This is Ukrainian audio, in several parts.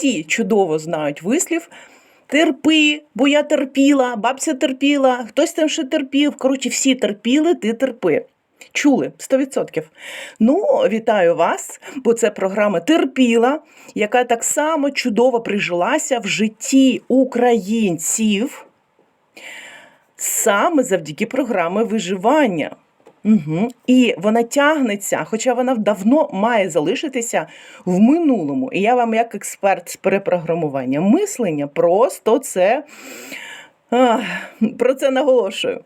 всі чудово знають вислів. Терпи, бо я терпіла, бабця терпіла, хтось там ще терпів. Коротше, всі терпіли, ти терпи. Чули 100%. Ну, вітаю вас, бо це програма Терпіла, яка так само чудово прижилася в житті українців саме завдяки програми виживання. Угу. І вона тягнеться, хоча вона давно має залишитися в минулому. І я вам, як експерт з перепрограмування мислення, просто це ах, про це наголошую.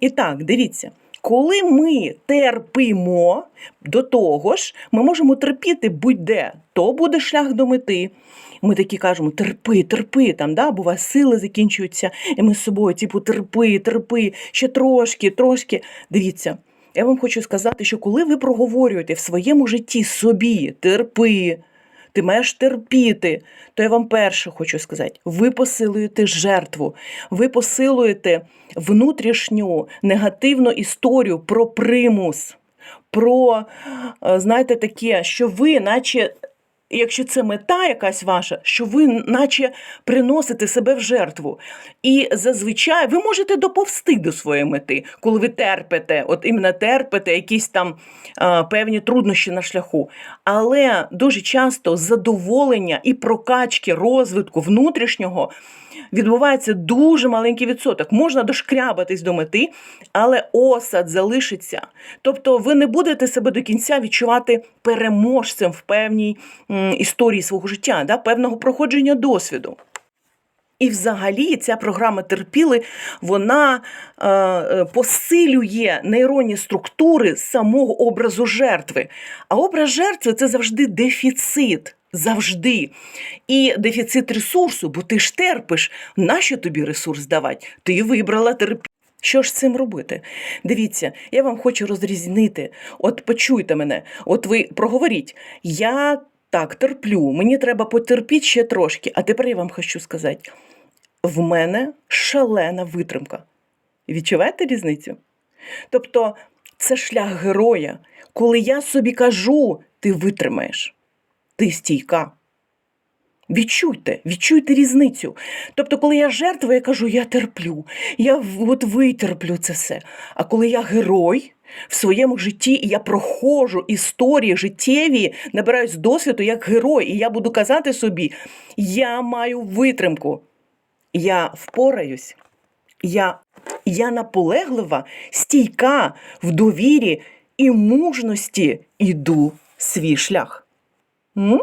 І так, дивіться. Коли ми терпимо до того ж, ми можемо терпіти будь-де, то буде шлях до мети. Ми такі кажемо, терпи, терпи, там, да, буває, сили закінчуються, і ми з собою, типу, терпи, терпи, ще трошки, трошки. Дивіться, я вам хочу сказати, що коли ви проговорюєте в своєму житті собі терпи, ти маєш терпіти, то я вам перше хочу сказати: ви посилуєте жертву, ви посилуєте внутрішню негативну історію про примус, про, е, знаєте, таке, що ви, наче. Якщо це мета якась ваша, що ви наче приносите себе в жертву. І зазвичай ви можете доповсти до своєї мети, коли ви терпите, от іменно терпите якісь там а, певні труднощі на шляху. Але дуже часто задоволення і прокачки розвитку внутрішнього відбувається дуже маленький відсоток. Можна дошкрябатись до мети, але осад залишиться. Тобто ви не будете себе до кінця відчувати переможцем в певній історії свого життя, да, певного проходження досвіду. І взагалі ця програма терпіли, вона е, е, посилює нейронні структури самого образу жертви. А образ жертви це завжди дефіцит. Завжди. І дефіцит ресурсу, бо ти ж терпиш. Нащо тобі ресурс давати? Ти вибрала терпіти. Що ж з цим робити? Дивіться, я вам хочу розрізнити. От почуйте мене, от ви проговоріть. Я так терплю, мені треба потерпіти ще трошки. А тепер я вам хочу сказати: в мене шалена витримка. Відчуваєте різницю? Тобто, це шлях героя, коли я собі кажу, ти витримаєш, ти стійка. Відчуйте, відчуйте різницю. Тобто, коли я жертва, я кажу, я терплю, я от витерплю це все. А коли я герой в своєму житті, я проходжу історії життєві, набираюсь досвіду як герой, і я буду казати собі, я маю витримку, я впораюсь, я, я наполеглива, стійка в довірі і мужності іду свій шлях. М?